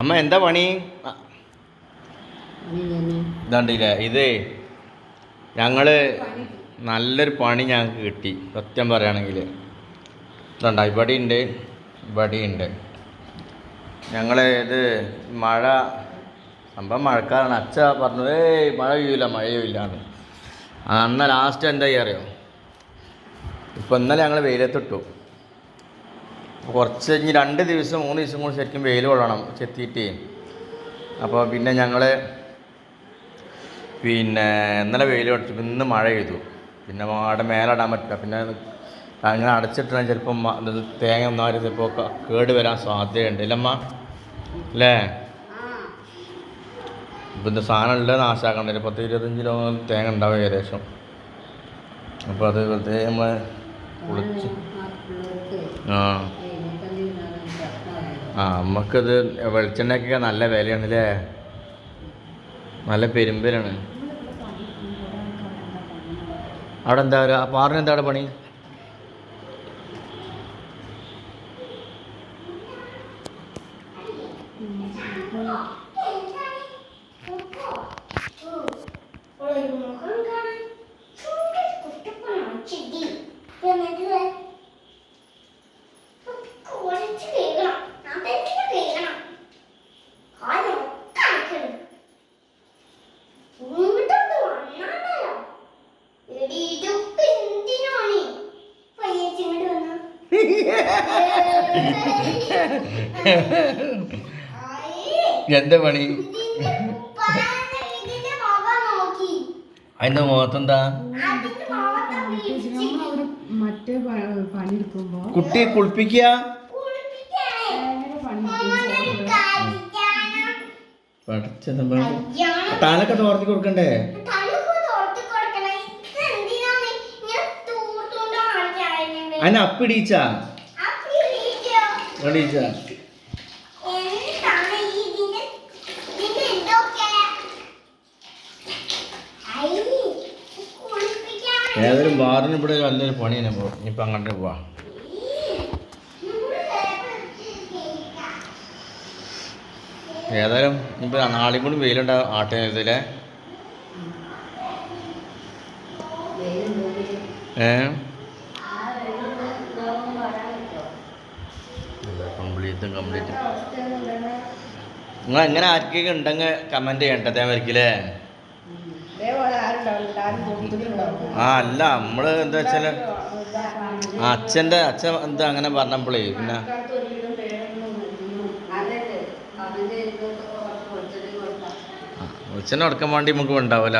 അമ്മ എന്താ പണി? ഇതാണ്ടില്ലേ ഇത് ഞങ്ങൾ നല്ലൊരു പണി ഞങ്ങൾക്ക് കിട്ടി സത്യം പറയുകയാണെങ്കിൽ ഇതുണ്ട ഇവിടെ ഉണ്ട് ഇവിടെ ഉണ്ട് ഞങ്ങൾ ഇത് മഴ സംഭവം മഴക്കാരാണ് അച്ഛ പറഞ്ഞു ഏയ് മഴ പെയ്യൂല മഴ പെയ്യൂലാണ് അന്ന ലാസ്റ്റ് എന്താ ചെയ്യാറിയോ അറിയോ? ഇപ്പം ഇന്നലെ ഞങ്ങൾ വെയിലത്തിട്ടു. കുറച്ച് ഇനി രണ്ട് ദിവസം മൂന്ന് ദിവസം കൂടി ശരിക്കും വെയിൽ കൊള്ളണം ചെത്തിയിട്ട്. അപ്പോൾ പിന്നെ ഞങ്ങൾ പിന്നെ ഇന്നലെ വെയിൽ കൊടുത്തു ഇന്ന് മഴ പെയ്തു. പിന്നെ അവിടെ മേലിടാൻ പറ്റില്ല. പിന്നെ അങ്ങനെ അടച്ചിട്ടാൽ ചിലപ്പം തേങ്ങ ഒന്നാലും ചിലപ്പോൾ കേട് വരാൻ സാധ്യതയുണ്ട്. ഇല്ലമ്മ അല്ലേ ഇപ്പം ഇത് സാധനം ഉള്ളത് നാശാക്കണ്ട? പത്ത് ഇരുപത്തഞ്ച് കിലോ തേങ്ങ ഉണ്ടാവും ഏകദേശം. അപ്പോൾ അത് വെറുതെ നമ്മൾ കുളിച്ച്. ആ. ആ നമുക്കത് വെളിച്ചെണ്ണയ്ക്കൊക്കെ നല്ല വിലയാണ് അല്ലേ നല്ല പെരുമ്പലാണ്. അവിടെ എന്താ ആ പാറിന് എന്താ പണി? എന്താ പണി? അതിന്റെ മുഖത്തെന്താ? കുട്ടി കുളിപ്പിക്കുക താനൊക്കെ തോർത്തി കൊടുക്കണ്ടേ? അതിനെ ഏതൊരു ബാറിന് ഇവിടെ നല്ലൊരു പണി തന്നെ പോകും ഇനിയിപ്പോൾ അങ്ങോട്ട് പോവാ. ഏതായാലും ഇനിയിപ്പോൾ നാളെയും കൂടി വെയിലുണ്ടാവും ആട്ടെ ഇതിലെ. ഏ? കംപ്ലീറ്റും കംപ്ലീറ്റ് നിങ്ങൾ എങ്ങനെ ആർക്കൊക്കെ ഉണ്ടെങ്കിൽ ആരുണ്ടാവും എല്ലാരും കൂട്ടത്തിലുണ്ടാവും ആ അല്ല നമ്മൾ എന്താ വെച്ചാൽ അച്ഛന്റെ അച്ഛൻ എന്താ അങ്ങനെ പറഞ്ഞപ്പോളേ പിന്നെ വെളിച്ചെണ്ണ എടുക്കാൻ വേണ്ടി നമുക്ക് ഉണ്ടാവില്ല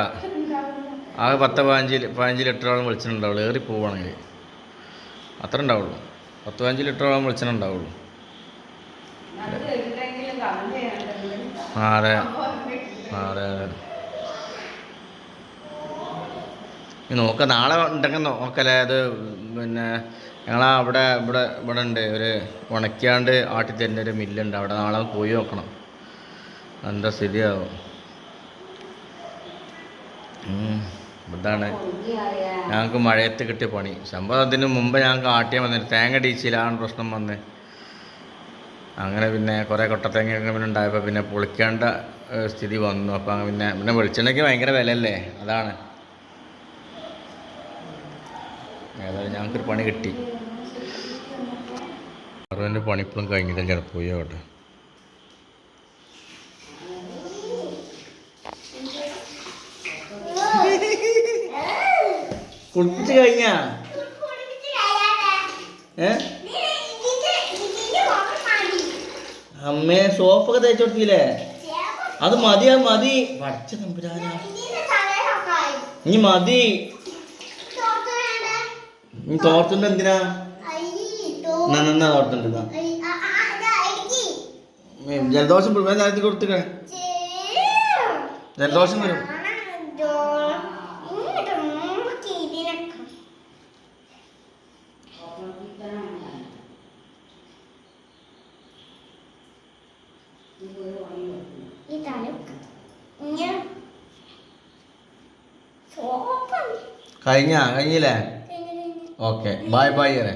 ആ പത്ത് പതിനഞ്ച് പതിനഞ്ച് ലിറ്ററോളം വെളിച്ചെണ്ണ ഉണ്ടാവുള്ളൂ ഏറി പോവുകയാണെങ്കിൽ. അത്ര ഉണ്ടാവുള്ളൂ. പത്ത് പതിനഞ്ച് ലിറ്ററോളം വെളിച്ചെണ്ണ ഉണ്ടാവുള്ളൂ അതെ. അതെ. അതെ നോക്കാം നാളെ ഉണ്ടെങ്കിൽ നോക്കല്ലേ അത് പിന്നെ ഞങ്ങളാ അവിടെ ഇവിടെ ഇവിടെ ഉണ്ട്. ഒരു ഉണക്കിയാണ്ട് ആട്ടി തരുന്ന ഒരു മില്ലുണ്ട്. അവിടെ നാളെ പോയി നോക്കണം. എന്താ സ്ഥിതിയാവും ഇതാണ്. ഞങ്ങൾക്ക് മഴയത്ത് കിട്ടിയ പണി. സംഭവം അതിന് മുമ്പ് ഞങ്ങൾക്ക് ആട്ടിയാൽ വന്നിട്ട് തേങ്ങ ഡീച്ചിലാണ് പ്രശ്നം വന്ന്. അങ്ങനെ പിന്നെ കുറേ കൊട്ടത്തേങ്ങയൊക്കെ പിന്നെ ഉണ്ടായപ്പോൾ പിന്നെ പൊളിക്കേണ്ട സ്ഥിതി വന്നു. അപ്പം പിന്നെ പിന്നെ വെളിച്ചെണ്ണയ്ക്ക് ഭയങ്കര വിലയല്ലേ? അതാണ്. ഏതായാലും ഞങ്ങൾക്കൊരു പണി കിട്ടി. അറിവിന്റെ പണി ഇപ്പോഴും കഴിഞ്ഞില്ല ചിലപ്പോൾ പോയി അവിടെ കുളിച്ച് കഴിഞ്ഞാ? ഏ? അമ്മേ സോഫ ഒക്കെ തേച്ചു കൊടുത്തില്ലേ? അത് മതി അത് മതി. വടച്ച തമ്പുരാന. ഇനി മതി. ഇനി തോർത്തുണ്ട് എന്തിനാ? നന്നാ തോർത്തുണ്ട് ജലദോഷം നേരത്തെ കൊടുത്തുക ജലദോഷം വരും. കഴിഞ്ഞാ കഴിഞ്ഞില്ലേ? Okay bye bye array